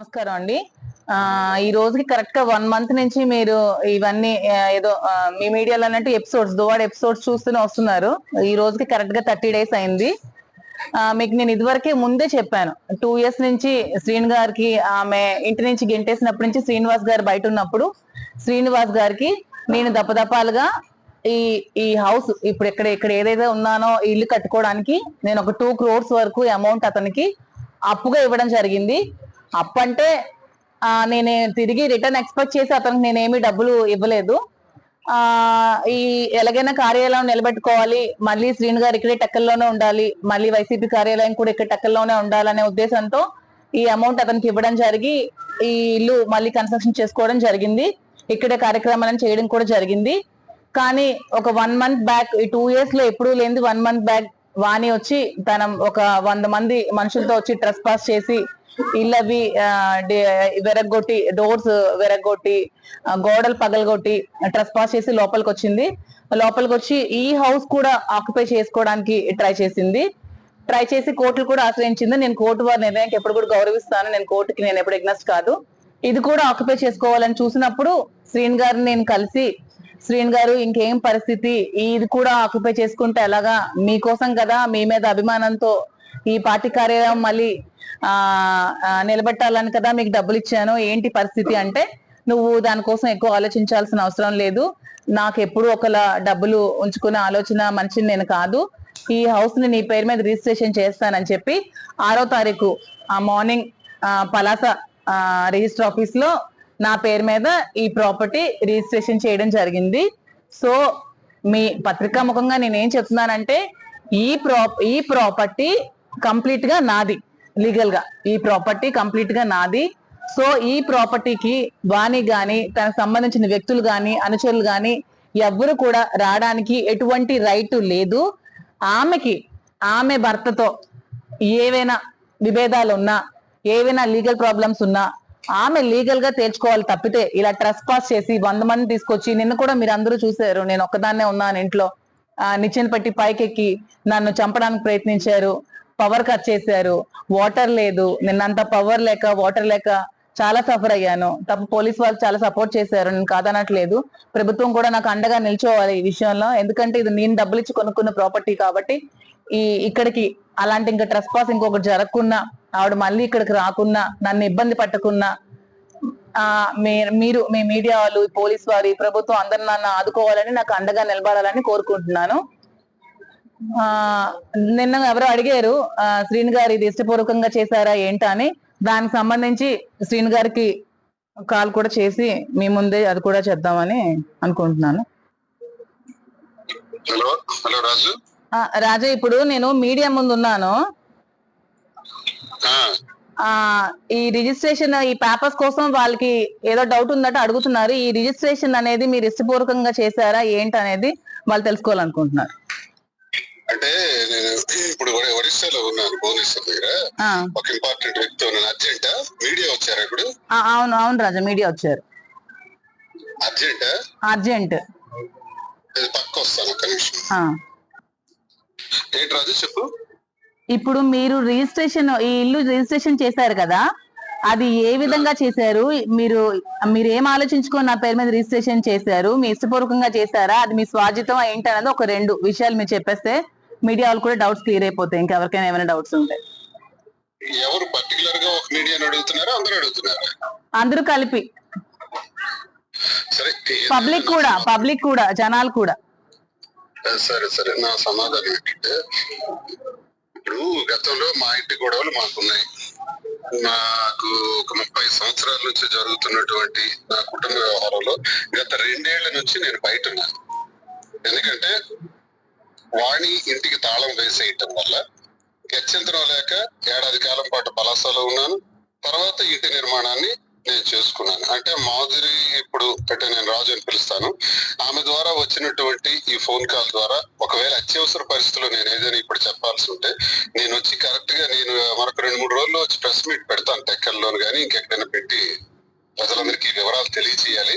నమస్కారం అండి. ఈ రోజుకి కరెక్ట్గా వన్ మంత్ నుంచి మీరు ఇవన్నీ ఏదో మీ మీడియాలో అన్నట్టు ఎపిసోడ్స్ దువాడ ఎపిసోడ్స్ చూస్తూనే వస్తున్నారు. ఈ రోజుకి కరెక్ట్గా థర్టీ డేస్ అయింది. మీకు నేను ఇదివరకే ముందే చెప్పాను. టూ ఇయర్స్ నుంచి శ్రీను గారికి ఆమె ఇంటి నుంచి గెంటేసినప్పటి నుంచి శ్రీనివాస్ గారు బయట ఉన్నప్పుడు శ్రీనివాస్ గారికి నేను దపదపాలుగా ఈ ఈ హౌస్ ఇప్పుడు ఇక్కడ ఇక్కడ ఏదైతే ఉన్నానో ఇల్లు కట్టుకోవడానికి నేను ఒక టూ క్రోర్స్ వరకు అమౌంట్ అతనికి అప్పుగా ఇవ్వడం జరిగింది. అప్పంటే నేను తిరిగి రిటర్న్ ఎక్స్పెక్ట్ చేసి అతనికి నేనేమి డబ్బులు ఇవ్వలేదు. ఈ ఎలాగైనా కార్యాలయం నిలబెట్టుకోవాలి. మళ్ళీ శ్రీను గారు ఇక్కడే టెక్కల్లోనే ఉండాలి. మళ్ళీ వైసీపీ కార్యాలయం కూడా ఇక్కడ టెక్కల్లోనే ఉండాలనే ఉద్దేశంతో ఈ అమౌంట్ అతనికి ఇవ్వడం జరిగి ఈ ఇల్లు మళ్ళీ కన్స్ట్రక్షన్ చేసుకోవడం జరిగింది. ఇక్కడే కార్యక్రమాలను చేయడం కూడా జరిగింది. కానీ ఒక వన్ మంత్ బ్యాక్ ఈ టూ ఇయర్స్లో ఎప్పుడు లేనిది వన్ మంత్ బ్యాక్ వాణి వచ్చి తన ఒక వంద మంది మనుషులతో వచ్చి ట్రెస్ పాస్ చేసి ఇళ్ళవి వెరగొట్టి డోర్స్ వెరగొట్టి గోడలు పగలగొట్టి ట్రెస్ పాస్ చేసి లోపలికి వచ్చింది. లోపలికి వచ్చి ఈ హౌస్ కూడా ఆక్యుపై చేసుకోవడానికి ట్రై చేసింది. ట్రై చేసి కోర్టులు కూడా ఆశ్రయించింది. నేను కోర్టు వారి నిర్ణయానికి ఎప్పుడు కూడా గౌరవిస్తాను. నేను కోర్టుకి నేను ఎప్పుడు ఎగ్నెస్ట్ కాదు. ఇది కూడా ఆక్యుపై చేసుకోవాలని చూసినప్పుడు శ్రీన్ గారిని నేను కలిసి శ్రీన్ గారు ఇంకేం పరిస్థితి? ఇది కూడా ఆక్యుపై చేసుకుంటే ఎలాగా? మీకోసం కదా మీ మీద అభిమానంతో ఈ పార్టీ కార్యాలయం మళ్ళీ ఆ నిలబెట్టాలని కదా మీకు డబ్బులు ఇచ్చాను. ఏంటి పరిస్థితి అంటే నువ్వు దానికోసం ఎక్కువ ఆలోచించాల్సిన అవసరం లేదు. నాకు ఎప్పుడు ఒకలా డబ్బులు ఉంచుకునే ఆలోచన మనిషిని నేను కాదు. ఈ హౌస్ని నీ పేరు మీద రిజిస్ట్రేషన్ చేస్తానని చెప్పి ఆరో తారీఖు ఆ మార్నింగ్ పలాస రిజిస్టర్ ఆఫీస్లో నా పేరు మీద ఈ ప్రాపర్టీ రిజిస్ట్రేషన్ చేయడం జరిగింది. సో మీ పత్రికా ముఖంగా నేను ఏం చెప్తున్నానంటే ఈ ప్రా ఈ ప్రాపర్టీ కంప్లీట్గా నాది. లీగల్గా ఈ ప్రాపర్టీ కంప్లీట్గా నాది. సో ఈ ప్రాపర్టీకి వాణి గాని తనకు సంబంధించిన వ్యక్తులు గాని అనుచరులు గాని ఎవ్వరు కూడా రావడానికి ఎటువంటి రైట్ లేదు. ఆమెకి ఆమె భర్తతో ఏవైనా విభేదాలు ఉన్నా ఏవైనా లీగల్ ప్రాబ్లమ్స్ ఉన్నా ఆమె లీగల్గా తేల్చుకోవాలి తప్పితే ఇలా ట్రస్ పాస్ చేసి వంద మంది తీసుకొచ్చి నిన్న కూడా మీరు అందరూ చూసారు నేను ఒక్కదాన్నే ఉన్నాను ఇంట్లో. నిచ్చెన పెట్టి పైకెక్కి నన్ను చంపడానికి ప్రయత్నించారు పవర్ కట్ చేశారు వాటర్ లేదు నిన్నంత పవర్ లేక వాటర్ లేక చాలా సఫర్ అయ్యాను. తప్ప పోలీస్ వాళ్ళు చాలా సపోర్ట్ చేశారు నేను కాదనట్లేదు. ప్రభుత్వం కూడా నాకు అండగా నిల్చోవాలి ఈ విషయంలో ఎందుకంటే ఇది నేను డబ్బులు ఇచ్చి కొనుక్కున్న ప్రాపర్టీ కాబట్టి ఈ ఇక్కడికి అలాంటి ఇంకా ట్రెస్ పాస్ ఇంకొకటి జరగకున్నా ఆవిడ మళ్ళీ ఇక్కడికి రాకున్నా నన్ను ఇబ్బంది పట్టకున్నా ఆ మీ- మీరు మీ మీడియా వాళ్ళు పోలీస్ వారి ప్రభుత్వం అందరు నన్ను ఆదుకోవాలని నాకు అండగా నిలబడాలని కోరుకుంటున్నాను. ఆ నిన్న ఎవరో అడిగారు శ్రీని గారు ఇది ఇష్టపూర్వకంగా చేశారా ఏంటా అని. దానికి సంబంధించి శ్రీను గారికి కాల్ కూడా చేసి మీ ముందే అది కూడా చేద్దామని అనుకుంటున్నాను. హలో హలో రాజు. రాజా ఇప్పుడు నేను మీడియా ముందు ఉన్నాను ఈ రిజిస్ట్రేషన్ ఈ పేపర్స్ కోసం వాళ్ళకి ఏదో డౌట్ ఉందట అడుగుతున్నారు. ఈ రిజిస్ట్రేషన్ అనేది మీరు ఇష్టపూర్వకంగా చేశారా? ఏంటి అనేది వాళ్ళు తెలుసుకోవాలనుకుంటున్నారు. అంటే నేను ఇప్పుడు ఒడి- ఒడిశాలో ఉన్నాను భువనేశ్వర్ దగ్గర. ఒక ఇంపార్టెంట్ వ్యక్తి ఉన్నాను అర్జెంటా? మీడియా వచ్చారా ఇప్పుడు? అవును అవును రాజా మీడియా వచ్చారు. అర్జెంటా? అర్జెంట్. పక్క వస్తాను ఒక్క నిమిషం. ఏంటి రాజు చెప్పు. ఇప్పుడు మీరు రిజిస్ట్రేషన్ ఈ ఇల్లు రిజిస్ట్రేషన్ చేశారు కదా అది ఏ విధంగా చేశారు? మీరు మీరు ఏం ఆలోచించుకొని నా పేరు మీద రిజిస్ట్రేషన్ చేశారు? మీ ఇష్టపూర్వకంగా చేశారా? అది మీ స్వాజితం ఏంటనేది ఒక రెండు విషయాలు మీరు చెప్పేస్తే మీడియా వాళ్ళు కూడా డౌట్స్ క్లియర్ అయిపోతాయి. ఇంకెవరికైనా ఏమైనా డౌట్స్ ఉంటాయి ఎవరు పర్టికులర్గా ఒక అడుగుతున్నారా? అందరూ అడుగుతున్నారా? అందరూ కలిపి. పబ్లిక్ కూడా పబ్లిక్ కూడా జనాలు కూడా. సరే సరే. నా సమాధానం ఏంటంటే ఇప్పుడు గతంలో మా ఇంటి గొడవలు మాకున్నాయి. నాకు ఒక ముప్పై సంవత్సరాల నుంచి జరుగుతున్నటువంటి నా కుటుంబ వ్యవహారంలో గత రెండేళ్ళ నుంచి నేను బయట ఉన్నాను ఎందుకంటే వాణి ఇంటికి తాళం వేసేయటం వల్ల గత్యంతరం లేక ఏడాది కాలం పాటు బలాసలో ఉన్నాను. తర్వాత ఇంటి నిర్మాణాన్ని నేను చేసుకున్నాను. అంటే మాధురి ఇప్పుడు అంటే నేను రాజు అని పిలుస్తాను. ఆమె ద్వారా వచ్చినటువంటి ఈ ఫోన్ కాల్ ద్వారా ఒకవేళ అత్యవసర పరిస్థితుల్లో నేను ఏదైనా ఇప్పుడు చెప్పాల్సి ఉంటే నేను వచ్చి కరెక్ట్గా నేను మరొక రెండు మూడు రోజుల్లో వచ్చి ప్రెస్ మీట్ పెడతాను టెక్కల్లోను కానీ ఇంకెక్కడైనా పెట్టి ప్రజలందరికీ వివరాలు తెలియజేయాలి.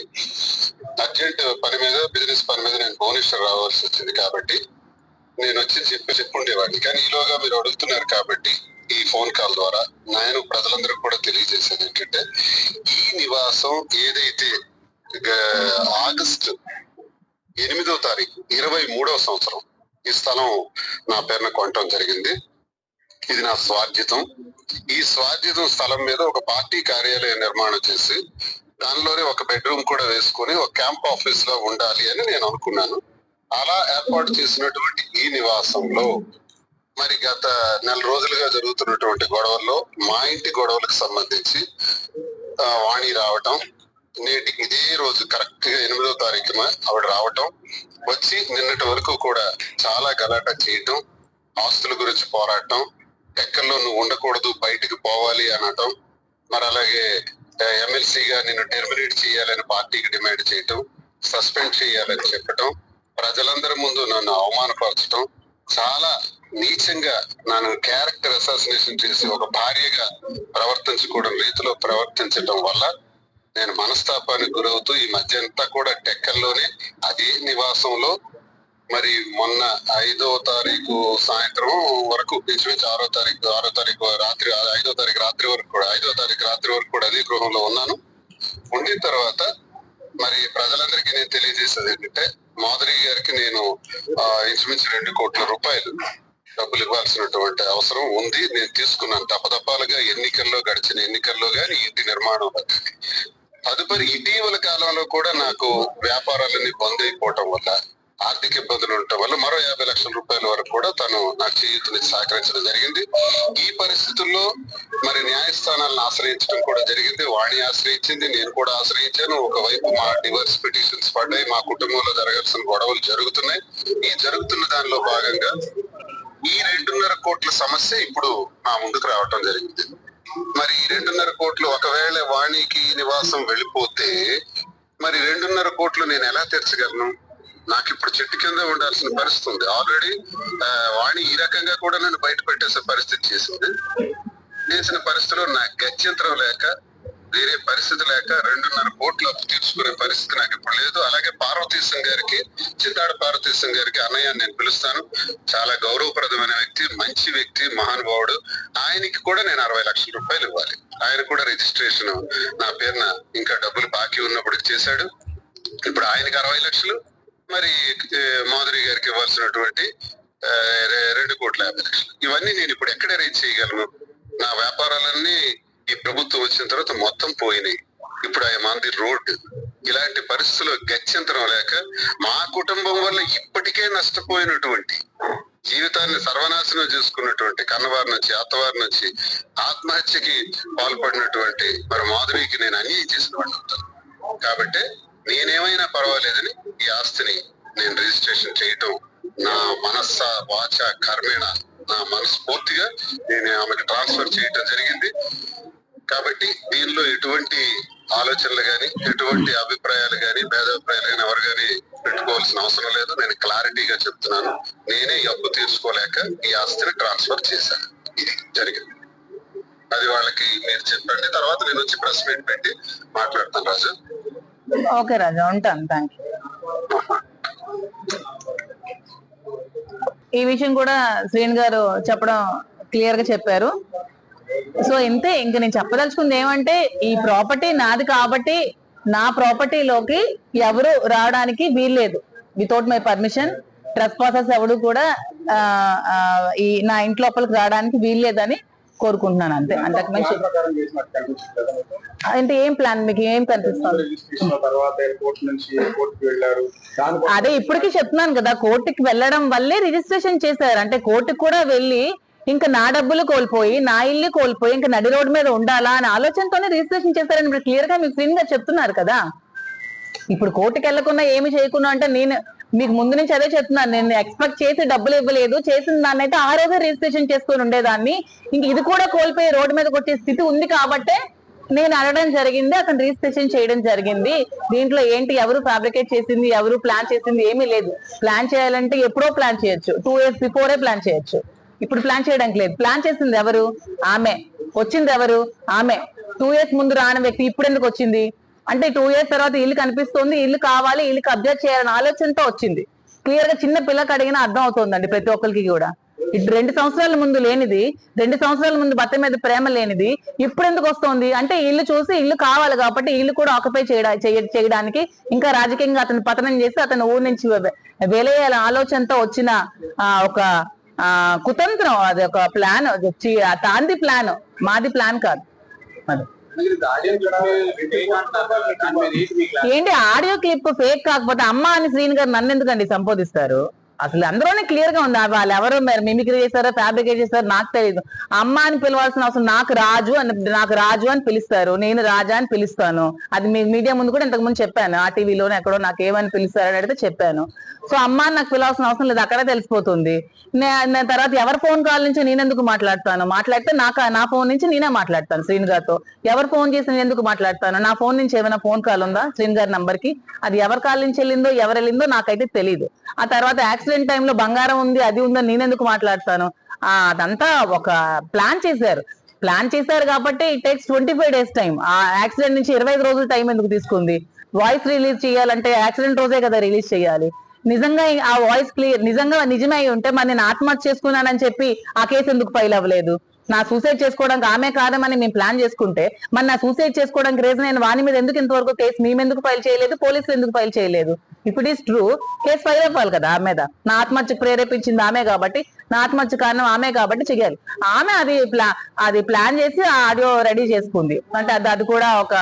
అర్జెంట్ పని మీద బిజినెస్ పని మీద నేను భువనేశ్వర్ రావాల్సి వచ్చింది కాబట్టి నేను వచ్చి చెప్పి చెప్పుండేవాడిని. కానీ ఈలోగా మీరు అడుగుతున్నారు కాబట్టి ఈ ఫోన్ కాల్ ద్వారా నేను ప్రజలందరూ కూడా తెలియజేసేది ఏంటంటే ఈ నివాసం ఏదైతే ఆగస్టు ఎనిమిదో తారీఖు ఇరవై మూడవ సంవత్సరం ఈ స్థలం నా పేరున కొనటం జరిగింది. ఇది నా స్వార్జితం ఈ స్వార్జితం స్థలం మీద ఒక పార్టీ కార్యాలయం నిర్మాణం చేసి దానిలోనే ఒక బెడ్రూమ్ కూడా వేసుకొని ఒక క్యాంప్ ఆఫీస్లో ఉండాలి అని నేను అనుకున్నాను. అలా ఏర్పాటు చేసినటువంటి ఈ నివాసంలో మరి గత నెల రోజులుగా జరుగుతున్నటువంటి గొడవల్లో మా ఇంటి గొడవలకు సంబంధించి వాణి రావటం నేటి ఇదే రోజు కరెక్ట్గా ఎనిమిదో తారీఖున ఆవిడ రావటం వచ్చి నిన్నటి వరకు కూడా చాలా గలాట చేయటం ఆస్తుల గురించి పోరాటం ఎక్కడలో నువ్వు ఉండకూడదు బయటికి పోవాలి అనటం మరి అలాగే ఎమ్మెల్సీగా నిన్ను టెర్మినేట్ చేయాలని పార్టీకి డిమాండ్ చేయటం సస్పెండ్ చేయాలని చెప్పటం ప్రజలందరి ముందు నన్ను అవమానపరచటం చాలా నీచంగా నన్ను క్యారెక్టర్ అసాసినేషన్ చేసి ఒక భార్యగా ప్రవర్తించుకోవడం రీతిలో ప్రవర్తించడం వల్ల నేను మనస్తాపానికి గురవుతూ ఈ మధ్య అంతా కూడా టెక్కల్లోనే అదే నివాసంలో. మరి మొన్న ఐదో తారీఖు సాయంత్రం వరకు ఇంచుమించు ఆరో తారీఖు ఆరో తారీఖు రాత్రి ఐదో తారీఖు రాత్రి వరకు కూడా ఐదో తారీఖు రాత్రి వరకు కూడా అదే గృహంలో ఉన్నాను. ఉండిన తర్వాత మరి ప్రజలందరికీ నేను తెలియజేసేది ఏంటంటే మాధురి గారికి నేను ఆ, ఇంచుమించు రెండు కోట్ల రూపాయలు డబ్బులు ఇవ్వాల్సినటువంటి అవసరం ఉంది. నేను తీసుకున్నాను. తపదపాలుగా ఎన్నికల్లో గడిచిన ఎన్నికల్లో గాని ఇంటి నిర్మాణంలో గాని తదుపరి ఇటీవల కాలంలో కూడా నాకు వ్యాపారాలన్నీ బంద్ అయిపోవటం వల్ల ఆర్థిక ఇబ్బందులు ఉండటం వల్ల మరో యాభై లక్షల రూపాయల వరకు కూడా తను నా చేయూతని సహకరించడం జరిగింది. ఈ పరిస్థితుల్లో మరి న్యాయస్థానాలను ఆశ్రయించడం కూడా జరిగింది. వాణి ఆశ్రయించింది నేను కూడా ఆశ్రయించాను. ఒకవైపు మా డివర్స్ పిటిషన్స్ పడ్డాయి మా కుటుంబంలో జరగాల్సిన గొడవలు జరుగుతున్నాయి. ఈ జరుగుతున్న దానిలో భాగంగా ఈ రెండున్నర కోట్ల సమస్య ఇప్పుడు నా ముందుకు రావటం జరిగింది. మరి ఈ రెండున్నర కోట్లు ఒకవేళ వాణికి నివాసం వెళ్ళిపోతే మరి రెండున్నర కోట్లు నేను ఎలా తెరచగలను? నాకు ఇప్పుడు చెట్టు కింద ఉండాల్సిన పరిస్థితి ఉంది ఆల్రెడీ వాణి ఈ రకంగా కూడా నన్ను బయట పెట్టేసే పరిస్థితి చేసింది. చేసిన పరిస్థితిలో నాకు గత్యంతరం లేక వేరే పరిస్థితి లేక రెండున్నర కోట్లు అప్పు తీర్చుకునే పరిస్థితి నాకు ఇప్పుడు లేదు. అలాగే పార్వతీశం గారికి చిత్తాడ పార్వతీశం గారికి అన్నయ్య నేను పిలుస్తాను. చాలా గౌరవప్రదమైన వ్యక్తి మంచి వ్యక్తి మహానుభావుడు. ఆయనకి కూడా నేను అరవై లక్షల రూపాయలు ఇవ్వాలి. ఆయన కూడా రిజిస్ట్రేషన్ నా పేరున ఇంకా డబ్బులు బాకీ ఉన్నప్పుడు చేశాడు. ఇప్పుడు ఆయనకి అరవై లక్షలు మరి ఏ, మాధురి గారికి ఇవ్వాల్సినటువంటి రెండు కోట్ల యాభై లక్షలు. ఇవన్నీ నేను ఇప్పుడు ఎక్కడ రీచ్ చేయగలను? నా వ్యాపారాలన్నీ ఈ ప్రభుత్వం వచ్చిన తర్వాత మొత్తం పోయినాయి. ఇప్పుడు ఆయన మంది రోడ్ ఇలాంటి పరిస్థితుల్లో గత్యంతరం లేక మా కుటుంబం వల్ల ఇప్పటికే నష్టపోయినటువంటి జీవితాన్ని సర్వనాశనం చేసుకున్నటువంటి కన్నవారి నుంచి అత్తవారి నుంచి ఆత్మహత్యకి పాల్పడినటువంటి మరి మాధురికి నేను అన్యాయం చేసిన వాడిని కాబట్టి నేనే పర్వాలేదని ఈ ఆస్తిని నేను రిజిస్ట్రేషన్ చేయటం నా మనస్స వాచ కర్మేణ నా మనస్ఫూర్తిగా నేను ఆమెకు ట్రాన్స్ఫర్ చేయటం జరిగింది. కాబట్టి దీనిలో ఎటువంటి ఆలోచనలు కానీ ఎటువంటి అభిప్రాయాలు కానీ భేదాభిప్రాయాలు కానీ ఎవరు కానీ పెట్టుకోవాల్సిన అవసరం లేదు. నేను క్లారిటీగా చెప్తున్నాను. నేనే ఈ అప్పు తీర్చుకోలేక ఈ ఆస్తిని ట్రాన్స్ఫర్ చేశాను. ఇది జరిగింది. అది వాళ్ళకి మీరు చెప్పండి. తర్వాత నేను వచ్చి ప్రెస్ మీట్ పెట్టి మాట్లాడతాను రాజు. ఓకే రాజా ఉంటాను. థ్యాంక్ యూ ఈ విషయం కూడా శ్రీని గారు చెప్పడం క్లియర్గా చెప్పారు. సో ఇంతే ఇంక నేను చెప్పదలుచుకుంది ఏమంటే ఈ ప్రాపర్టీ నాది కాబట్టి నా ప్రాపర్టీలోకి ఎవరు రావడానికి వీల్లేదు. Without my permission trespasses ఎవడు కూడా ఈ నా ఇంట్లోపలికి రావడానికి వీల్లేదని కోరుకుంటున్నాను అంతే. అంతకు మించి? అంటే ఏం ప్లాన్ మీకు? ఏం కనిపిస్తుంది? అదే ఇప్పటికీ చెప్తున్నాను కదా కోర్టుకి వెళ్ళడం వల్లే రిజిస్ట్రేషన్ చేశారు. అంటే కోర్టుకి కూడా వెళ్ళి ఇంకా నా డబ్బులు కోల్పోయి నా ఇల్లు కోల్పోయి ఇంకా నడి రోడ్డు మీద ఉండాలా అనే ఆలోచనతోనే రిజిస్ట్రేషన్ చేశారని ఇప్పుడు క్లియర్గా మీకు క్లీన్గా చెప్తున్నారు కదా. ఇప్పుడు కోర్టుకి వెళ్ళకుండా ఏమి చేయకుండా అంటే నేను మీకు ముందు నుంచి అదే చెప్తున్నాను నేను ఎక్స్పెక్ట్ చేసి డబ్బులు ఇవ్వలేదు చేసిన దాన్ని అయితే ఆ రోజే రిజిస్ట్రేషన్ చేసుకొని ఉండేదాన్ని. ఇంక ఇది కూడా కోల్పోయి రోడ్డు మీద కొట్టే స్థితి ఉంది కాబట్టే నేను అడగడం జరిగింది అతను రిజిస్ట్రేషన్ చేయడం జరిగింది. దీంట్లో ఏంటి ఎవరు ఫ్యాబ్రికేట్ చేసింది ఎవరు ప్లాన్ చేసింది ఏమీ లేదు. ప్లాన్ చేయాలంటే ఎప్పుడో ప్లాన్ చేయొచ్చు. టూ ఇయర్స్ బిఫోరే ప్లాన్ చేయొచ్చు. ఇప్పుడు ప్లాన్ చేయడానికి లేదు. ప్లాన్ చేసింది ఎవరు? ఆమె. వచ్చింది ఎవరు? ఆమె. టూ ఇయర్స్ ముందు రాని వ్యక్తి ఇప్పుడు ఎందుకు వచ్చింది? అంటే టూ ఇయర్స్ తర్వాత ఇల్లు కనిపిస్తుంది ఇల్లు కావాలి ఇల్లు కబ్జా చేయాలని ఆలోచనతో వచ్చింది. క్లియర్గా చిన్న పిల్లకి అడిగినా అర్థం అవుతుందండి ప్రతి ఒక్కరికి కూడా. ఇటు రెండు సంవత్సరాల ముందు లేనిది రెండు సంవత్సరాల ముందు భర్త మీద ప్రేమ లేనిది ఇప్పుడు ఎందుకు వస్తుంది? అంటే ఇల్లు చూసి ఇల్లు కావాలి కాబట్టి ఇల్లు కూడా ఆక్యుపై చేయడానికి ఇంకా రాజకీయంగా అతను పతనం చేసి అతను ఊరి నుంచి వె- ఆలోచనతో వచ్చిన ఆ, ఒక కుతంత్రం అది ఒక ప్లాన్ తాంది ప్లాన్ మాది ప్లాన్ కాదు. ఏంటి ఆడియో క్లిప్ ఫేక్ కాకపోతే అమ్మ అని శ్రీని గారు నన్ను ఎందుకండి సంబోధిస్తారు? అసలు అందరూనే క్లియర్గా ఉంది. వాళ్ళు ఎవరు మిమిక్రీ చేశారో ఫ్యాబ్రికేట్ చేశారో నాకు తెలియదు అమ్మ అని పిలవాల్సిన అవసరం నాకు రాజు అని నాకు రాజు అని పిలుస్తారు. నేను రాజా అని పిలుస్తాను. అది మీ మీడియా ముందు కూడా ఇంతకు ముందు చెప్పాను. ఆ టీవీలోనే ఎక్కడో నాకు ఏమని పిలుస్తారు అని అడిగితే చెప్పాను. సో అమ్మ అని నాకు పిలవాల్సిన అవసరం లేదు. అక్కడే తెలిసిపోతుంది. నేను తర్వాత ఎవరి ఫోన్ కాల్ నుంచి నేను ఎందుకు మాట్లాడతాను? మాట్లాడితే నాకు నా ఫోన్ నుంచి నేనే మాట్లాడతాను శ్రీను గారితో. ఎవరు ఫోన్ చేసి నేను ఎందుకు మాట్లాడతాను? నా ఫోన్ నుంచి ఏమైనా ఫోన్ కాల్ ఉందా? శ్రీను గారి నంబర్కి. అది ఎవరి కాల్ నుంచి వెళ్ళిందో ఎవరు వెళ్ళిందో నాకైతే తెలియదు ఆ తర్వాత యాక్సిడెంట్ టైంలో బంగారం ఉంది అది ఉందని నేను ఎందుకు మాట్లాడతాను అదంతా ఒక ప్లాన్ చేశారు. ప్లాన్ చేశారు కాబట్టి it takes twenty five days time ఆ యాక్సిడెంట్ నుంచి ఇరవై ఐదు రోజులు టైం ఎందుకు తీసుకుంది? వాయిస్ రిలీజ్ చేయాలంటే యాక్సిడెంట్ రోజే కదా రిలీజ్ చేయాలి. నిజంగా ఆ వాయిస్ క్లియర్ నిజంగా నిజమే అయి ఉంటే మరి నేను ఆత్మహత్య చేసుకున్నానని చెప్పి ఆ కేసు ఎందుకు ఫైల్ అవ్వలేదు? నా సూసైడ్ చేసుకోవడానికి ఆమె కాదమని మేము ప్లాన్ చేసుకుంటే మరి నా సూసైడ్ చేసుకోవడానికి రీజన్ నేను వాని మీద ఎందుకు ఇంతవరకు కేసు మేము ఎందుకు ఫైల్ చేయలేదు? పోలీసులు ఎందుకు ఫైల్ చేయలేదు? ఇప్పుడు ఈస్ ట్రూ కేసు ఫైల్ అవ్వాలి కదా ఆమె మీద నా ఆత్మహత్యకు ప్రేరేపించింది ఆమె కాబట్టి నా ఆత్మహత్య కారణం ఆమె కాబట్టి చెయ్యాలి. ఆమె అది ప్లా అది ప్లాన్ చేసి ఆ ఆడియో రెడీ చేసుకుంది. అంటే అది అది కూడా ఒక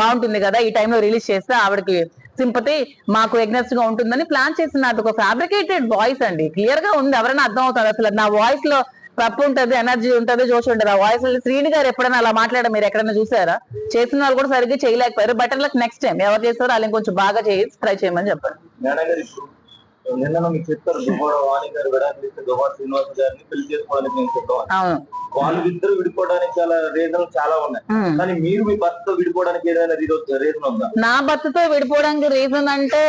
బాగుంటుంది కదా ఈ టైంలో రిలీజ్ చేస్తే ఆవిడకి సింపతి మాకు ఎగ్నెస్ట్గా ఉంటుందని ప్లాన్ చేసిన అది ఒక ఫ్యాబ్రికేటెడ్ వాయిస్ అండి. క్లియర్గా ఉంది. ఎవరైనా అర్థం అవుతుంది అసలు. నా వాయిస్లో తప్పు ఉంటది ఎనర్జీ ఉంటది జోష్ ఉంటది. ఆ వాయిస్ శ్రీని గారు ఎప్పుడైనా అలా మాట్లాడడం మీరు ఎక్కడైనా చూసారా? చేసిన వాళ్ళు కూడా సరిగ్గా చేయలేకపోయారు. బట్ లక్ నెక్స్ట్ టైం ఎవరు చేస్తారో వాళ్ళు కొంచెం బాగా చేసి ట్రై చేయమని చెప్పండి. నిన్న మీకు దువ్వాడ వాణి గారు విడాకులు ఇస్తే దువ్వాడ శ్రీనివాస్ గారిని పెళ్ళి చేసుకోవడానికి నేను చెప్పాను వాళ్ళు ఇద్దరు విడిపోవడానికి చాలా రీజన్ చాలా ఉన్నాయి. కానీ మీరు మీ భర్తతో విడిపోవడానికి ఏదైనా రీజన్ ఉందా? నా భర్తతో విడిపోవడానికి రీజన్ అంటే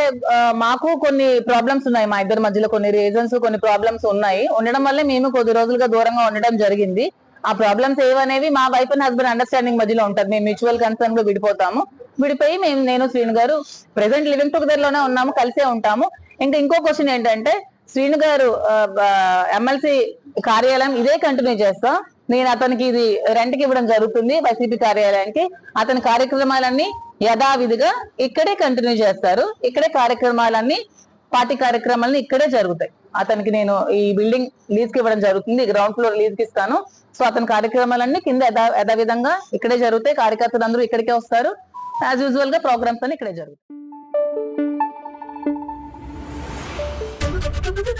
మాకు కొన్ని ప్రాబ్లమ్స్ ఉన్నాయి మా ఇద్దరి మధ్యలో. కొన్ని రీజన్స్ కొన్ని ప్రాబ్లమ్స్ ఉన్నాయి. ఉండడం వల్లే మేము కొద్ది రోజులుగా దూరంగా ఉండడం జరిగింది. ఆ ప్రాబ్లమ్స్ ఏవనేవి మా వైఫ్ అండ్ హస్బెండ్ అండర్స్టాండింగ్ మధ్యలో ఉంటది మేము మ్యూచువల్ కన్సర్న్లో విడిపోతాము. విడిపోయి మేము నేను శ్రీను గారు ప్రెసెంట్ లివింగ్ టుగెదర్లోనే ఉన్నాము కలిసే ఉంటాము. ఇంకా ఇంకో క్వశ్చన్ ఏంటంటే శ్రీను గారు ఎమ్మెల్సీ కార్యాలయం ఇదే కంటిన్యూ చేస్తాం. నేను అతనికి ఇది రెంట్కి ఇవ్వడం జరుగుతుంది వైసీపీ కార్యాలయానికి. అతని కార్యక్రమాలన్నీ యథావిధిగా ఇక్కడే కంటిన్యూ చేస్తారు. ఇక్కడే కార్యక్రమాలన్నీ పార్టీ కార్యక్రమాలని ఇక్కడే జరుగుతాయి. అతనికి నేను ఈ బిల్డింగ్ లీజ్కి ఇవ్వడం జరుగుతుంది గ్రౌండ్ ఫ్లోర్ లీజ్కి ఇస్తాను. సో అతని కార్యక్రమాలన్నీ కింద యథావిధంగా ఇక్కడే జరుగుతాయి. కార్యకర్తలు అందరూ ఇక్కడికే వస్తారు. యాజ్ యూజువల్గా ప్రోగ్రామ్స్ అన్ని ఇక్కడే జరుగుతాయి. Thank you.